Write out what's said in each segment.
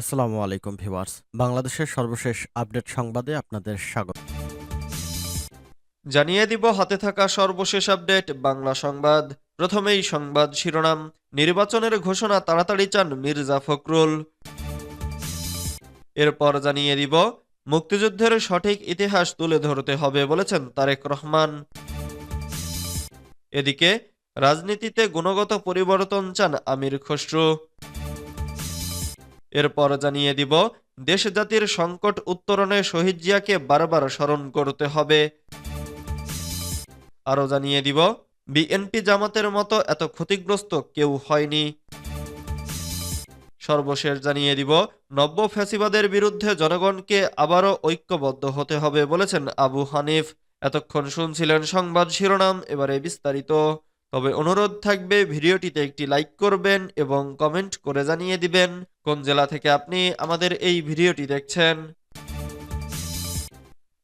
আসসালামু আলাইকুম, ভিউয়ার্স। বাংলাদেশের সর্বশেষ আপডেট সংবাদে আপনাদের স্বাগত। জানিয়ে দিব হাতে থাকা সর্বশেষ আপডেট, বাংলা সংবাদ। প্রথমেই সংবাদ শিরোনাম, নির্বাচনের ঘোষণা তাড়াতাড়ি চান মির্জা ফখরুল। এরপর জানিয়ে দিব, মুক্তিযুদ্ধের সঠিক ইতিহাস তুলে ধরতে হবে বলেছেন তারেক রহমান। এদিকে, রাজনীতিতে গুণগত পরিবর্তন চান আমির খসরু। এরপর জানিয়ে দিব দেশ জাতির সংকট উত্তরণে শহীদ জিয়াকে বারবার স্মরণ করতে হবে। আরও জানিয়ে দিব, বিএনপি জামাতের মতো এত ক্ষতিগ্রস্ত কেউ হয়নি। সর্বশেষ জানিয়ে দিব, নব্য ফ্যাসিবাদের বিরুদ্ধে জনগণকে আবারও ঐক্যবদ্ধ হতে হবে বলেছেন আবু হানিফ। এতক্ষণ শুনছিলেন সংবাদ শিরোনাম, এবারে বিস্তারিত। তবে অনুরোধ থাকবে ভিডিওটিতে একটি লাইক করবেন এবং কমেন্ট করে জানিয়ে দিবেন কোন জেলা থেকে আপনি আমাদের এই ভিডিওটি দেখছেন।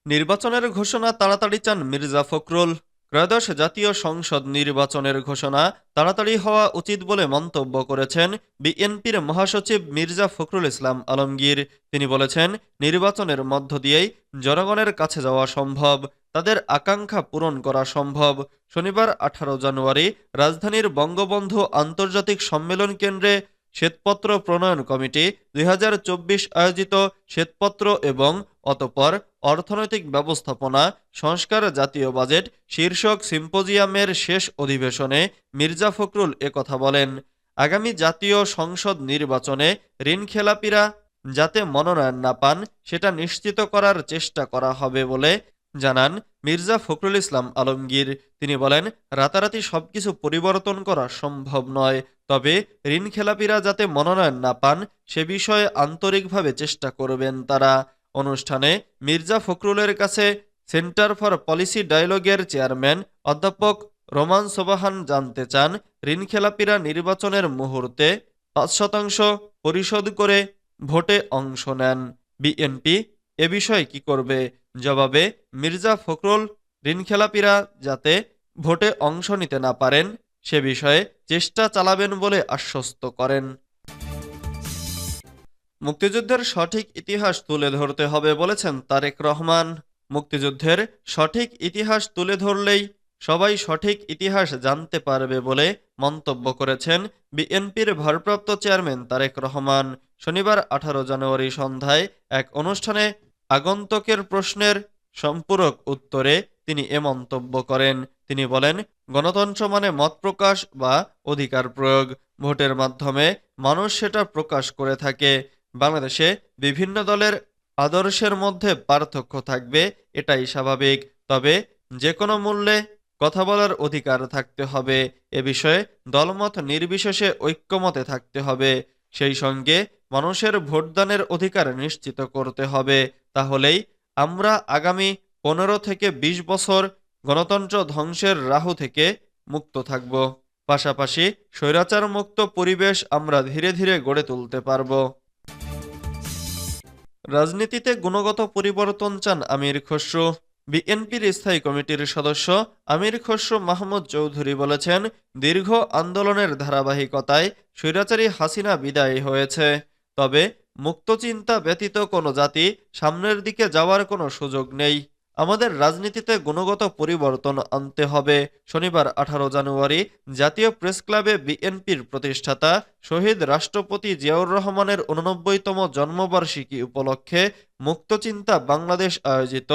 নির্বাচনের ঘোষণা তাড়াতাড়ি চান মির্জা ফখরুল। ত্রয়োদশ জাতীয় সংসদ নির্বাচনের ঘোষণা তাড়াতাড়ি হওয়া উচিত বলে মন্তব্য করেছেন বিএনপির মহাসচিব মির্জা ফখরুল ইসলাম আলমগীর। তিনি বলেছেন, নির্বাচনের মধ্য দিয়েই জনগণের কাছে যাওয়া সম্ভব, তাদের আকাঙ্ক্ষা পূরণ করা সম্ভব। শনিবার আঠারো জানুয়ারি রাজধানীর বঙ্গবন্ধু আন্তর্জাতিক সম্মেলন কেন্দ্রে শ্বেতপত্র প্রণয়ন কমিটি দুই হাজার চব্বিশ আয়োজিত শ্বেতপত্র এবং অতপর অর্থনৈতিক ব্যবস্থাপনা সংস্কার জাতীয় বাজেট শীর্ষক সিম্পোজিয়ামের শেষ অধিবেশনে মির্জা ফখরুল একথা বলেন। আগামী জাতীয় সংসদ নির্বাচনে ঋণখেলাপিরা যাতে মনোনয়ন না পান, সেটা নিশ্চিত করার চেষ্টা করা হবে বলে জানান, মির্জা ফখরুল ইসলাম আলমগীর। তিনি বলেন, রাতারাতি সবকিছু পরিবর্তন করা সম্ভব নয়, তবে ঋণখেলাপিরা যাতে মনোনয়ন না পান, সে বিষয়ে আন্তরিকভাবে চেষ্টা করবেন তারা। অনুষ্ঠানে মির্জা ফখরুলের কাছে সেন্টার ফর পলিসি ডায়ালগের চেয়ারম্যান অধ্যাপক রোমান সোবাহান জানতে চান, ঋণখেলাপিরা নির্বাচনের মুহূর্তে পাঁচ শতাংশ পরিশোধ করে ভোটে অংশ নেন। বিএনপি এ বিষয়ে কি করবে? জবাবে মির্জা ফখরুল ঋণখেলাপিরা যাতে ভোটে অংশ নিতে না পারেন, সে বিষয়ে চেষ্টা চালাবেন বলে আশ্বস্ত করেন। মুক্তিযুদ্ধের সঠিক ইতিহাস তুলে ধরতে হবে বলেছেন তারেক রহমান। মুক্তিযুদ্ধের সঠিক ইতিহাস তুলে ধরলেই সবাই সঠিক ইতিহাস জানতে পারবে বলে মন্তব্য করেছেন বিএনপির ভারপ্রাপ্ত চেয়ারম্যান তারেক রহমান। শনিবার আঠারো জানুয়ারি সন্ধ্যায় এক অনুষ্ঠানে আগন্তকের প্রশ্নের সম্পূরক উত্তরে তিনি এ মন্তব্য করেন। তিনি বলেন, গণতন্ত্র মানে মত প্রকাশ বা অধিকার প্রয়োগ। ভোটের মাধ্যমে মানুষ সেটা প্রকাশ করে থাকে। বাংলাদেশে বিভিন্ন দলের আদর্শের মধ্যে পার্থক্য থাকবে, এটাই স্বাভাবিক। তবে যে কোনো মূল্যে কথা বলার অধিকার থাকতে হবে। এ বিষয়ে দলমত নির্বিশেষে ঐক্যমতে থাকতে হবে। সেই সঙ্গে মানুষের ভোটদানের অধিকার নিশ্চিত করতে হবে। তাহলেই আমরা আগামী পনেরো থেকে ২০ বছর গণতন্ত্র ধ্বংসের রাহু থেকে মুক্ত থাকব। পাশাপাশি স্বৈরাচার মুক্ত পরিবেশ আমরা ধীরে ধীরে গড়ে তুলতে পারব। রাজনীতিতে গুণগত পরিবর্তন চান আমির খসরু। বিএনপির স্থায়ী কমিটির সদস্য আমির খসরু মাহমুদ চৌধুরী বলেছেন, দীর্ঘ আন্দোলনের ধারাবাহিকতায় স্বৈরাচারী হাসিনা বিদায় হয়েছে। তবে মুক্তচিন্তা ব্যতীত কোনো জাতি সামনের দিকে যাওয়ার কোনো সুযোগ নেই। আমাদের রাজনীতিতে গুণগত পরিবর্তন আনতে হবে। শনিবার আঠারো জানুয়ারি জাতীয় প্রেস ক্লাবে বিএনপির প্রতিষ্ঠাতা শহীদ রাষ্ট্রপতি জিয়াউর রহমানের উননব্বইতম জন্মবার্ষিকী উপলক্ষে মুক্তচিন্তা বাংলাদেশ আয়োজিত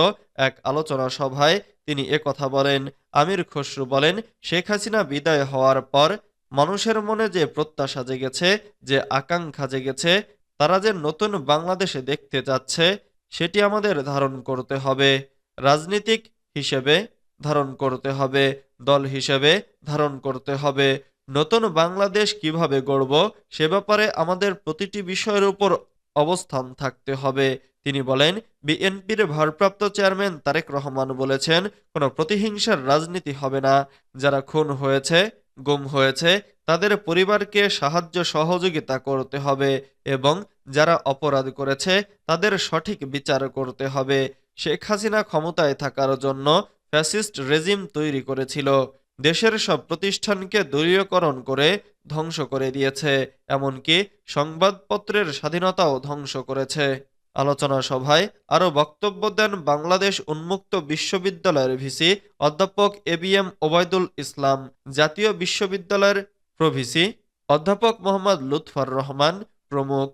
এক আলোচনা সভায় তিনি একথা বলেন। আমির খসরু বলেন, শেখ হাসিনা বিদায় হওয়ার পর মানুষের মনে যে প্রত্যাশা জেগেছে, যে আকাঙ্ক্ষা জেগেছে, তারা যে নতুন বাংলাদেশে দেখতে যাচ্ছে, সেটি আমাদের ধারণ করতে হবে। রাজনীতিক হিসেবে ধারণ করতে হবে, দল হিসেবে ধারণ করতে হবে। নতুন বাংলাদেশ কীভাবে গড়ব, সে ব্যাপারে আমাদের প্রতিটি বিষয়ের উপর অবস্থান থাকতে হবে। তিনি বলেন, বিএনপির ভারপ্রাপ্ত চেয়ারম্যান তারেক রহমান বলেছেন, কোনো প্রতিহিংসার রাজনীতি হবে না। যারা খুন হয়েছে গুম হয়েছে, তাদের পরিবারকে সাহায্য সহযোগিতা করতে হবে এবং যারা অপরাধ করেছে, তাদের সঠিক বিচার করতে হবে। শেখ হাসিনা ক্ষমতায় থাকার জন্য ফ্যাসিস্ট রেজিম তৈরি করেছিল। দেশের সব প্রতিষ্ঠানকে দলীয়করণ করে ধ্বংস করে দিয়েছে, এমনকি সংবাদপত্রের স্বাধীনতাও ধ্বংস করেছে। আলোচনা সভায় আরও বক্তব্য দেন বাংলাদেশ উন্মুক্ত বিশ্ববিদ্যালয়ের ভিসি অধ্যাপক A B M Obaidul Islam, জাতীয় বিশ্ববিদ্যালয়ের প্রভিসি অধ্যাপক মোহাম্মদ লুৎফর রহমান প্রমুখ।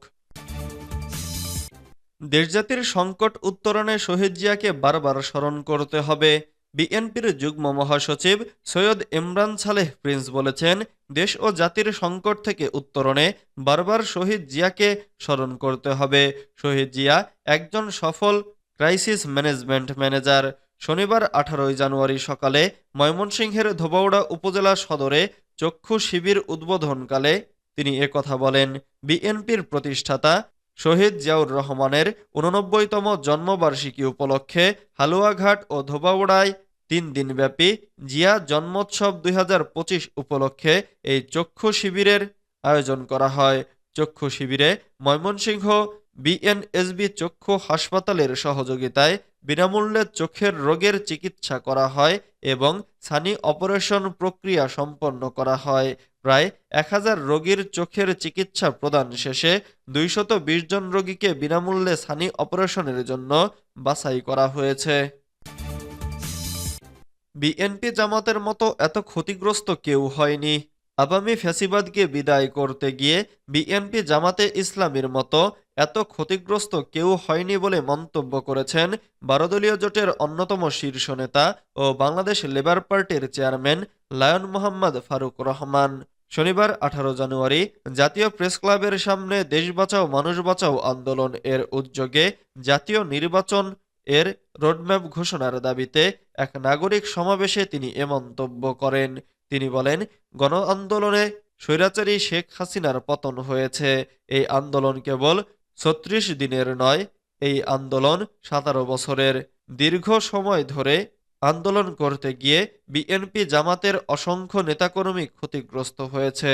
দেশজাতির সংকট উত্তরণে শহীদ জিয়াকে বারবার স্মরণ করতে হবে। বিএনপির যুগ্ম মহাসচিব সৈয়দ ইমরান সালেহ প্রিন্স বলেছেন দেশ ও জাতির সংকট থেকে উত্তরণে বারবার শহীদ জিয়াকে স্মরণ করতে হবে। শহীদ জিয়া একজন সফল ক্রাইসিস ম্যানেজমেন্ট ম্যানেজার। শনিবার আঠারোই জানুয়ারি সকালে ময়মনসিংহের ধোবাউড়া উপজেলা সদরে চক্ষু শিবির উদ্বোধনকালে তিনি একথা বলেন। বিএনপির প্রতিষ্ঠাতা শহীদ জিয়াউর রহমানের উননব্বইতম জন্মবার্ষিকী উপলক্ষে হালুয়াঘাট ও ধোবাউড়ায় তিন দিনব্যাপী জিয়া জন্মোৎসব দুই হাজার পঁচিশ উপলক্ষে এই চক্ষু শিবিরের আয়োজন করা হয়। চক্ষু শিবিরে ময়মনসিংহ বিএনএসবি চক্ষু হাসপাতালের সহযোগিতায় বিনামূল্যে চোখের রোগের চিকিৎসা করা হয় এবং সানি অপারেশন প্রক্রিয়া সম্পন্ন করা হয়। প্রায় এক হাজার রোগীর চোখের চিকিৎসা প্রদান শেষে দুইশত জন রোগীকে বিনামূল্যে সানি অপারেশনের জন্য বাছাই করা হয়েছে। বিএনপি জামাতের মতো এত ক্ষতিগ্রস্ত কেউ হয়নি। আগামী ফ্যাসিবাদকে বিদায় করতে গিয়ে বিএনপি জামাতে ইসলামীর মতো এত ক্ষতিগ্রস্ত কেউ হয়নি বলে মন্তব্য করেছেন বারোদলীয় জোটের অন্যতম শীর্ষ নেতা ও বাংলাদেশ লেবার পার্টির চেয়ারম্যান লায়ন মোহাম্মদ ফারুক রহমান। শনিবার আঠারো জানুয়ারি জাতীয় প্রেস ক্লাবের সামনে দেশ বাঁচাও, মানুষ বাঁচাও আন্দোলন এর উদ্যোগে জাতীয় নির্বাচন এর রোডম্যাপ ঘোষণার দাবিতে এক নাগরিক সমাবেশে তিনি এ মন্তব্য করেন। তিনি বলেন গণ আন্দোলনে স্বৈরাচারী শেখ হাসিনার পতন হয়েছে। এই আন্দোলন কেবল ছত্রিশ দিনের নয়, এই আন্দোলন সতেরো বছরের। দীর্ঘ সময় ধরে আন্দোলন করতে গিয়ে বিএনপি জামাতের অসংখ্য নেতাকর্মী ক্ষতিগ্রস্ত হয়েছে।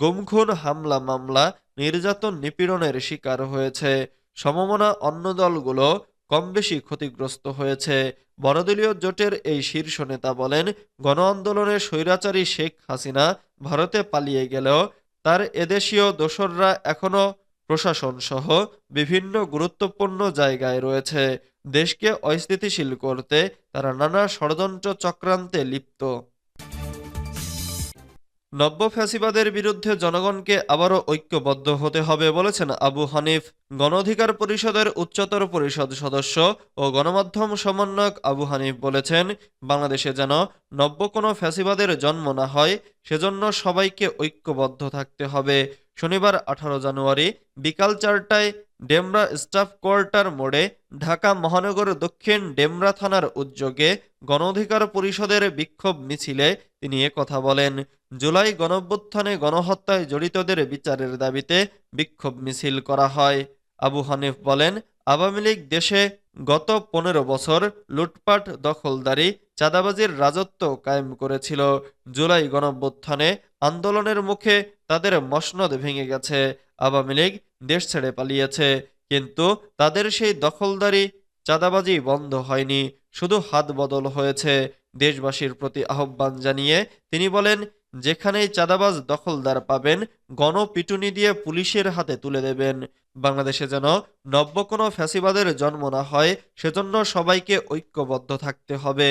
গুমখুন হামলা মামলা, নির্যাতন নিপীড়নের শিকার হয়েছে। সমমনা অন্য দলগুলো কম বেশি ক্ষতিগ্রস্ত হয়েছে। বড়দলীয় জোটের এই শীর্ষ নেতা বলেন গণ আন্দোলনে স্বৈরাচারী শেখ হাসিনা ভারতে পালিয়ে গেলেও তার এদেশীয় দোসররা এখনও প্রশাসন সহ বিভিন্ন গুরুত্বপূর্ণ জায়গায় রয়েছে। দেশকে অস্থিতিশীল করতে তারা নানা ষড়যন্ত্র চক্রান্তে লিপ্ত। নব্য ফ্যাসিবাদের বিরুদ্ধে জনগণকে আবারও ঐক্যবদ্ধ হতে হবে বলেছেন আবু হানিফ। গণ অধিকার পরিষদের উচ্চতর পরিষদ সদস্য ও গণমাধ্যম সমন্বয়ক আবু হানিফ বলেছেন, বাংলাদেশে যেন নব্য কোনো ফ্যাসিবাদের জন্ম না হয়, সেজন্য সবাইকে ঐক্যবদ্ধ থাকতে হবে। শনিবার আঠারো জানুয়ারি বিকাল চারটায় ডেমরা স্টাফ কোয়ার্টার মোড়ে ঢাকা মহানগর দক্ষিণ ডেমরা থানার উদ্যোগে গণ অধিকার পরিষদের বিক্ষোভ মিছিলে তিনি কথা বলেন, জুলাই গণঅভ্যুত্থানে গণহত্যায় জড়িতদের বিচারের দাবিতে বিক্ষোভ মিছিল করা হয়। আবু হানিফ বলেন, আওয়ামী লীগ দেশে গত পনেরো বছর লুটপাট, দখলদারি, চাঁদাবাজির রাজত্ব কায়েম করেছিল। জুলাই গণঅভ্যুত্থানে আন্দোলনের মুখে তাদের মসনদ ভেঙে গেছে। আওয়ামী লীগ দেশ ছেড়ে পালিয়েছে, কিন্তু তাদের সেই দখলদারি, চাঁদাবাজি বন্ধ হয়নি, শুধু হাত বদল হয়েছে। দেশবাসীর প্রতি আহ্বান জানিয়ে তিনি বলেন, যেখানেই চাঁদাবাজ দখলদার পাবেন, গণপিটুনি দিয়ে পুলিশের হাতে তুলে দেবেন। বাংলাদেশে যেন নব্য কোনো ফ্যাসিবাদের জন্ম না হয়, সেজন্য সবাইকে ঐক্যবদ্ধ থাকতে হবে।